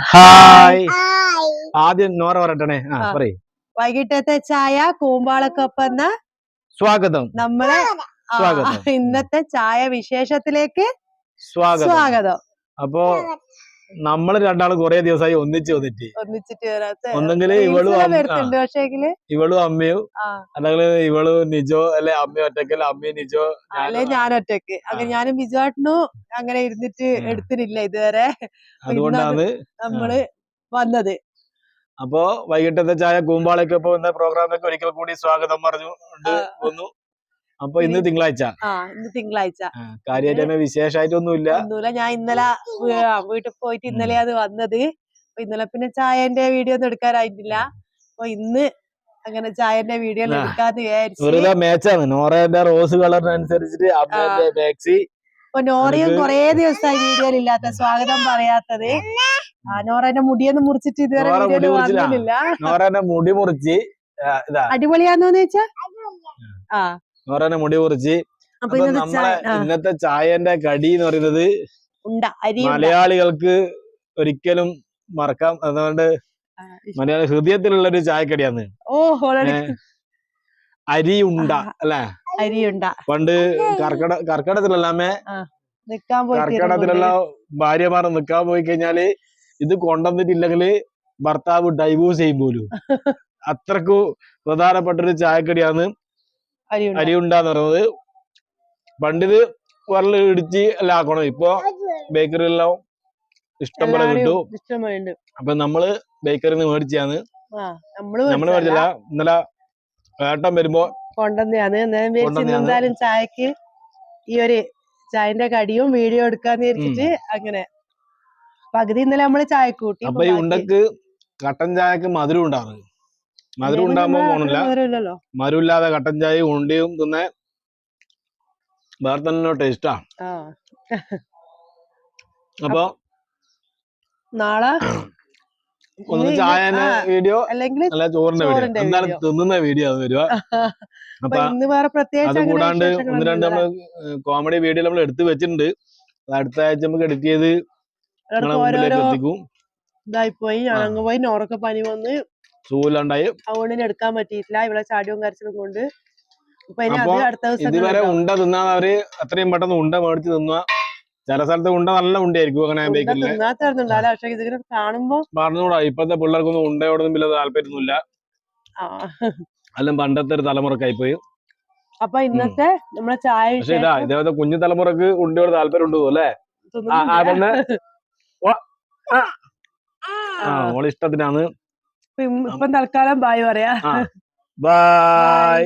Hi. ആദ്യം നോറ പറയട്ടെ. ആ പറയ. വൈകിട്ടത്തെ ചായ കൂമ്പാളക്കൊപ്പം സ്വാഗതം. നമ്മളെ സ്വാഗതം. ഇന്നത്തെ ചായ വിശേഷത്തിലേക്ക് സ്വാഗതം. സ്വാഗതം. അപ്പൊ നമ്മൾ രണ്ടാൾ കൊറേ ദിവസമായി ഒന്നിച്ച് വന്നിട്ട്. ഒന്നെങ്കിൽ ഒന്നെങ്കിൽ ഇവളും അമ്മ- ഇവളും അമ്മയും അല്ലെങ്കിൽ ഇവൾ നിജോ അല്ലെ അമ്മയും ഒറ്റക്കല്ല? അമ്മയും നിജോ അല്ലെ. ഞാൻ ഒറ്റയ്ക്ക്. അങ്ങനെ ഞാനും ബിജുവാട്ടനും അങ്ങനെ ഇരുന്നിട്ട്. എടുത്തിട്ടില്ല ഇതുവരെ. അതുകൊണ്ടാണ് നമ്മൾ വന്നത്. അപ്പോ വൈകിട്ടത്തെ ചായ കൂമ്പാളയ്ക്കൊപ്പം എന്ന പ്രോഗ്രാമിലേക്ക് ഒരിക്കൽ കൂടി സ്വാഗതം പറഞ്ഞുകൊണ്ട് ആ. വന്നു. അപ്പൊ ഇന്ന് തിങ്കളാഴ്ച. ആ ഇന്ന് തിങ്കളാഴ്ച. കാര്യമായിട്ട് വിശേഷമായിട്ടൊന്നുമില്ല ഒന്നുമില്ല. ഞാൻ ഇന്നലെ വീട്ടിൽ പോയിട്ട് ഇന്നലെ അത് വന്നത്. ഇന്നലെ പിന്നെ ചായന്റെ വീഡിയോ ഒന്നും എടുക്കാനായിട്ടില്ല അപ്പൊ ഇന്ന് അങ്ങനെ ചായന്റെ വീഡിയോ. എടുക്കാന്ന് വിചാരിച്ചു മാച്ചാണ്. നോറയുടെ റോസ് കളറിനനുസരിച്ചിട്ട് മാക്സി അപ്പൊ നോറയും കൊറേ ദിവസമായി വീഡിയോ ഇല്ലാത്ത സ്വാഗതം പറയാത്തത്. ആ നോറന്റെ മുടിയൊന്നും മുറിച്ചിട്ട് ഇതുവരെ വീഡിയോയിൽ വന്നിട്ടില്ല. നോറന്റെ മുടി മുറിച്ച് അടിപൊളിയാന്നോന്ന് വെച്ചാ ആ. നോറന്റെ മുടി കുറിച്ച് അപ്പൊ നമ്മളെ ഇന്നത്തെ ചായന്റെ കടി എന്ന് പറയുന്നത് മലയാളികൾക്ക് ഒരിക്കലും മറക്കാം. അതുകൊണ്ട് മലയാളി ഹൃദയത്തിലുള്ള ഒരു ചായക്കടിയാണ്. ഓ അരി ഉണ്ട അല്ലേ അല്ലെ? അരി ഉണ്ട. പണ്ട് കർക്കട കർക്കടത്തിലല്ലാമേ കർക്കടത്തിലുള്ള ഭാര്യമാർ നിക്കാൻ പോയി കഴിഞ്ഞാൽ ഇത് കൊണ്ടുവന്നിട്ടില്ലെങ്കിൽ ഭർത്താവ് ഡൈവോഴ്സ് ചെയ്യും പോലും. അത്രക്കു പ്രധാനപ്പെട്ട ഒരു ചായക്കടിയാണ്. അരി ഉണ്ടാന്ന് പറയുന്നത് പണ്ടിത് വരൽ ഇടിച്ച് എല്ലാം ആക്കണം. ഇപ്പൊ ബേക്കറിയെല്ലാം ഇഷ്ടം പോലെ കിട്ടും. അപ്പൊ നമ്മൾ ബേക്കറിയിൽ നിന്ന് മേടിച്ചാണ് നമ്മൾ. മേടിച്ചില്ല ഇന്നലെ ഏട്ടൻ വരുമ്പോ കൊണ്ടുവന്നതാണ്. ചായക്ക് ഈ ഒരു ചായന്റെ കടിയും വീഡിയോ എടുക്കാന്ന് വിചാരിച്ചിട്ട് അങ്ങനെ പകുതി ഇന്നലെ നമ്മൾ ചായ കൂട്ടി അപ്പൊ ഈ ഉണ്ടക്ക് കട്ടൻ ചായക്ക് മധുരം ഉണ്ടാറ് മധുരം ഉണ്ടാകുമ്പോ പോണില്ല. മധുരമില്ലാതെ കട്ടൻ ചായ ഉണ്ടിയും തിന്നെ വേറെ തന്നെ ടേസ്റ്റാ അപ്പൊ നാളെ ഒന്ന് ആ, വീഡിയോ അല്ല ചോറിന്റെ വീഡിയോ എന്തായാലും തിന്നുന്ന വീഡിയോ അത് വരിക. അപ്പൊ അത് കൂടാണ്ട് ഒന്ന് രണ്ട് നമ്മൾ കോമഡി വീഡിയോ നമ്മൾ എടുത്തു വെച്ചിട്ടുണ്ട്. അത് അടുത്ത ആഴ്ച നമുക്ക് എഡിറ്റ് ചെയ്ത് എത്തിക്കും. ഇതായി പോയി. ഞാൻ. അങ്ങ് പോയി നോറൊക്കെ പനി വന്ന് സൂലുണ്ടായി. അതുകൊണ്ട് എടുക്കാൻ പറ്റിയിട്ടില്ല. ഇവിടെ ചാടിയും കരച്ചിലും കൊണ്ട് ഇതുവരെ ഉണ്ട തിന്നാൽ അവർ അത്രയും പെട്ടെന്ന് ഉണ്ട മേടിച്ച് തിന്നുക ചില സ്ഥലത്ത് ഉണ്ട നല്ല ഉണ്ടായിരിക്കും അങ്ങനെ ഇതിങ്ങനെ കാണുമ്പോ പറഞ്ഞുകൂടാ ഇപ്പത്തെ പിള്ളേർക്കൊന്നും ഉണ്ടയോടൊന്നും വലിയ താല്പര്യമൊന്നുമില്ല. എല്ലാം പണ്ടത്തെ ഒരു തലമുറക്കായി പോയി അപ്പൊ ഇന്നത്തെ നമ്മളെ ചായ പക്ഷെ ഇതാ ഇതേപോലത്തെ കുഞ്ഞു തലമുറയ്ക്ക് ഉണ്ടയോട് താല്പര്യം ഉണ്ടോ അല്ലേ? ആ, ആ ഇപ്പൊ തൽക്കാലം ബായ് പറയാ. ആ. Bye bye